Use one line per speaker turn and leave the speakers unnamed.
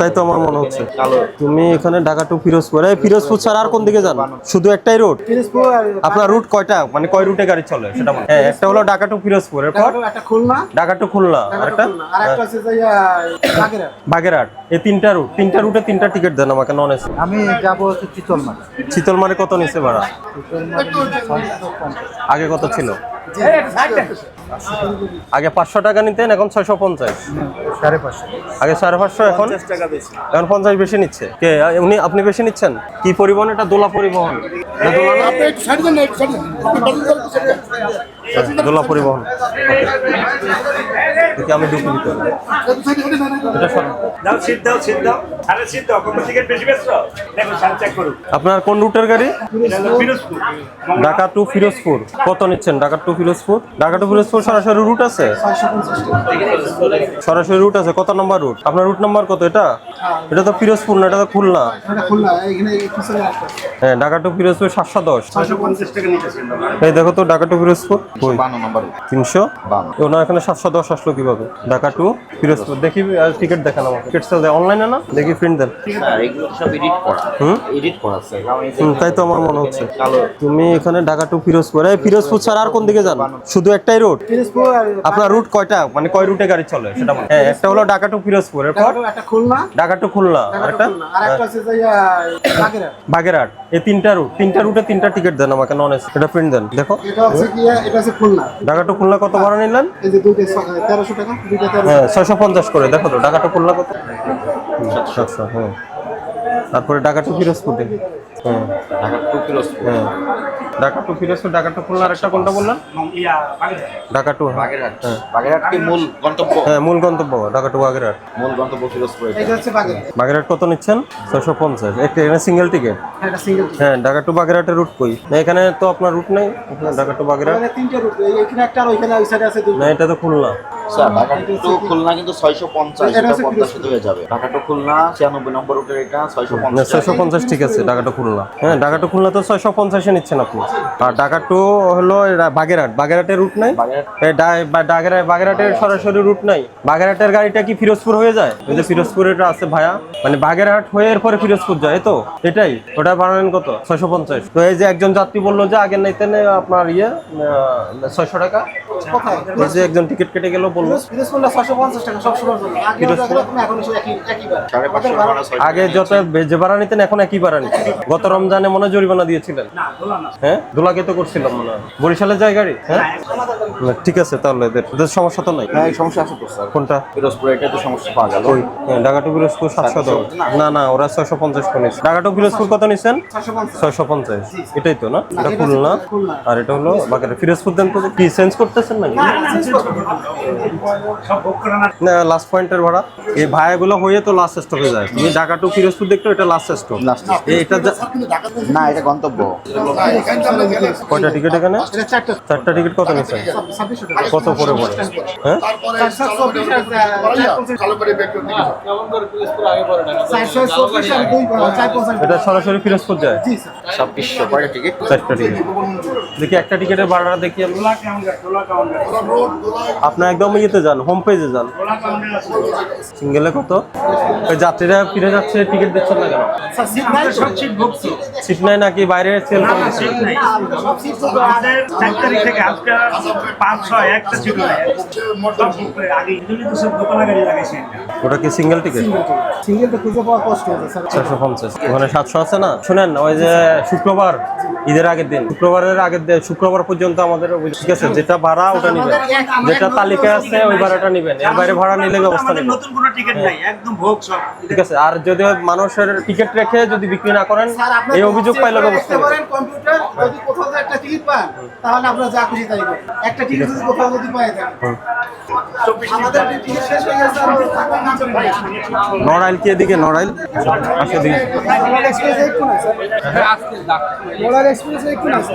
তাই তো আমার মনে হচ্ছে। তুমি এখানে ঢাকা টু ফিরোজপুর এই ফিরোজপুর ছাড়া আর কোন দিকে যান শুধু একটাই রুট আপনার রুট কয়টা? মানে কয় রুটে গাড়ি চলে? সেটা হ্যাঁ একটা হলো ঢাকা টু ফিরোজপুর এরপর?
খুলনা।
ঢাকা টু খুলনা আরেকটা?
আর একটা আছে বাগেরহাট।
বাগেরহাট। এই তিনটা রুট তিনটা রুটে তিনটা টিকিট দেন আমাকে নন এসি
আমি যাব হচ্ছে চিতলমারি
শীতলমারে কত নিছে ভাড়া? আগে কত ছিল? আগে পাঁচশো টাকা নিতেন এখন ছয়শো পঞ্চাশ।
সাড়ে পাঁচশো।
আগে সাড়ে পাঁচশো এখন? এখন পঞ্চাশ বেশি নিচ্ছে। কে উনি আপনি বেশি নিচ্ছেন? কি পরিবহন এটা দোলা পরিবহন? হ্যাঁ, দোলা পরিবহন। Okay. আমি
করুন
আপনার কোন রুটের গাড়ি? ঢাকা টু ফিরোজপুর। কত নিচ্ছেন? ঢাকা টু ফিরোজপুর? ঢাকা টু ফিরোজপুর সরাসরি রুট আছে? সরাসরি রুট আছে। কত নম্বর রুট আপনার রুট নাম্বার কত এটা? এটা তো ফিরোজপুর না এটা তো খুলনা।
এটা খুলনা এখানে এই পিছনে একটা
হ্যাঁ ঢাকা টু ফিরোজপুর সাতশো দশ। এই দেখো তো ঢাকা টু
নম্বর
তিনশো। ওনার এখানে সাতশো দশ আসলো কীভাবে? ঢাকা টু ফিরোজপুর দেখি টিকিট দেখান আমাকে। টিকিট সেল দেয় অনলাইনে না? দেখি প্রিন্ট দেন।
স্যার এগুলো সব এডিট করা।
হুম?
এডিট করা স্যার কারণ এই যে
হুম, তাই তো আমার মনে হচ্ছে।
কালো
তুমি এখানে ঢাকা টু ফিরোজপুর এই ফিরোজপুর ছাড়া আর কোন দিকে যান? শুধু একটাই রুট
পিরোজপুর
আপনার রুট কয়টা? মানে কয় রুটে গাড়ি চলে? সেটা বলেন। হ্যাঁ একটা হলো ঢাকা টু ফিরোজপুর এরপর?
একটা খুলনা।
ঢাকা টু খুলনা আরেকটা?
বাগেরহাট।
বাগেরহাট। এই তিনটা রুট তিনটা রুটে তিনটা টিকিট দেন আমাকে নন এসি এটা প্রিন্ট দেন দেখো।
এটা হচ্ছে কি এটা হচ্ছে খুলনা।
ঢাকা টু খুলনা কত ভাড়া নিলেন?
এই যে দুইটা তেরোশো টাকা দুইটা তেরোশো
হ্যাঁ ছয়শো পঞ্চাশ করে দেখো তো ঢাকা টু খুলনা কত? সাতশো হ্যাঁ। তারপরে ঢাকা টু ফিরোজপুর দেখি হ্যাঁ।
ঢাকা টু পিরোজপুর
হ্যাঁ। ঢাকা টু ফিরোজপুর ঢাকা টু খুলনা আরেকটা কোনটা বললেন? ঢাকা টু হ্যাঁ।
বাগেরহাট। বাগেরহাট কি মূল গন্তব্য?
হ্যাঁ মূল গন্তব্য ঢাকা টু বাগেরহাট।
মূল গন্তব্য পিরোজপুর এটা।
এটা হচ্ছে বাগেরহাট।
বাগেরহাট কত নিচ্ছেন? ছয়শো পঞ্চাশ। একটা এখানে সিঙ্গেল টিকিট
হ্যাঁ, এটা সিঙ্গেল
হ্যাঁ ঢাকা টু বাগেরহাটের রুট কই? না এখানে তো আপনার রুট নেই। ঢাকা টু বাগেরহাট।
মানে তিনটে রুট এখানে একটা আর ওইখানে ওই সাইডে আছে দুটো।
না এটা তো খুলনা।
স্যার ঢাকা টু খুলনা কিন্তু ছয়শো পঞ্চাশ
এটা
এটা হয়ে যাবে। ঢাকা টু খুলনা ছিয়ানব্বই নম্বর রুটের এটা ছয়শো পঞ্চাশ।
ছয়শো পঞ্চাশ ঠিক আছে ঢাকা টু খুলনা। হ্যাঁ ঢাকা টু খুলনা তো ছয়শো পঞ্চাশে নিচ্ছেন আপনি। আর ঢাকা টু হলো বাগেরহাট। বাগেরহাটের রুট নাই? বাগেরহাটের সরাসরি রুট বাগেরহাটের গাড়িটা কি ফিরোজপুর হয়ে যায়? ওই যে ফিরোজপুর এটা আছে ভায়া। মানে বাগেরহাট হয়ে এরপরে ফিরোজপুর যায় তো? এটাই। ওটা বানালেন কত? ছয়শো পঞ্চাশ। তো এই যে একজন যাত্রী বলল যে আগের নাইতেন আপনার ইয়ে ছয়শো টাকা। এই যে একজন টিকিট কেটে গেল
আগে
পিরোজপুর? যত যে ভাড়া নিতেন এখন একই ভাড়া নিতেন গত রমজানে মনে হয় জরিমানা দিয়েছিলেন।
না দোলা না।
হ্যাঁ? দোলাকে তো করছিলাম মনে হয়। বরিশালের যায় গাড়ি? হ্যাঁ? ঠিক আছে তাহলে এদের সমস্যা তো নাই।
হ্যাঁ সমস্যা আছে তো স্যার।
কোনটা?
পিরোজপুর এটা তো সমস্যা পাওয়া গেল।
ওই হ্যাঁ, ঢাকা টু না না। ওরা ছয়শো পঞ্চাশ করে নিচ্ছে ঢাকা টু ফিরোজপুর কত নিচ্ছেন ছয়শো পঞ্চাশ। এটাই তো না? এটা খুলনা? আর এটা হলো বাগের ফিরোজপুর দেন তো কি চেঞ্জ করতেছেন নাকি?
না
লাস্ট পয়েন্টের ভাড়া। এই ভাড়াগুলো হয়ে তো লাস্ট স্টপে যায়। তুমি ঢাকা টু ফিরোজপুর দেখতে এটা লাস্ট স্টপ এটা
না এটা গন্তব্য।
কয়টা টিকিট এখানে?
চারটা
টিকিট কত
টাকা
কত করে পড়ে? হ্যাঁ? এটা সরাসরি ফিরোজপুর যায়?
ছাব্বিশশো কয়টা টিকিট
চারটা টিকিট দেখি একটা টিকিটের ভাড়াটা দেখি আপনার একদম ইয়েতে যান হোম পেজে যান। সিঙ্গেলে কত? ওই যাত্রীরা ফিরে যাচ্ছে টিকিট দিচ্ছেন না কেন?
সিট নাই
নাকি বাইরে সেল
তারিখ থেকে আজকে পাঁচ ছয় একটা
ওটা কি সিঙ্গেল টিকিট
সিঙ্গেল খুঁজে পাওয়া কষ্ট হচ্ছে স্যার।
চারশো পঞ্চাশ। ওখানে সাতশো আছে না? শুনেন ওই যে শুক্রবার ঈদের আগের দিন। শুক্রবারের আগের দিন শুক্রবার পর্যন্ত আমাদের ঠিক আছে যেটা ভাড়া ওটা নিবেন। যেটা তালিকায় আছে ওই ভাড়াটা নিবেন। এর বাইরে ভাড়া নিলে ব্যবস্থা নেবেন।
নতুন কোনো টিকিট নাই একদম ভোগ সব।
ঠিক আছে আর যদি মানুষের টিকিট রেখে যদি বিক্রি না করেন এই অভিযোগ পাইলে ব্যবস্থা
কম্পিউটার যদি কোথাও একটা টিকিট পান তাহলে আপনারা যা খুশি তাই করুন একটা টিকিট যদি কোথাও যদি পায় থাকেন আমাদের টিকিট শেষ হয়ে গেছে
নড়াইল কি এদিকে? নড়াইল? আচ্ছা দিকে
মোলার এক্সপ্রেস একটু না স্যার নড়াইল এক্সপ্রেস একটু না স্যার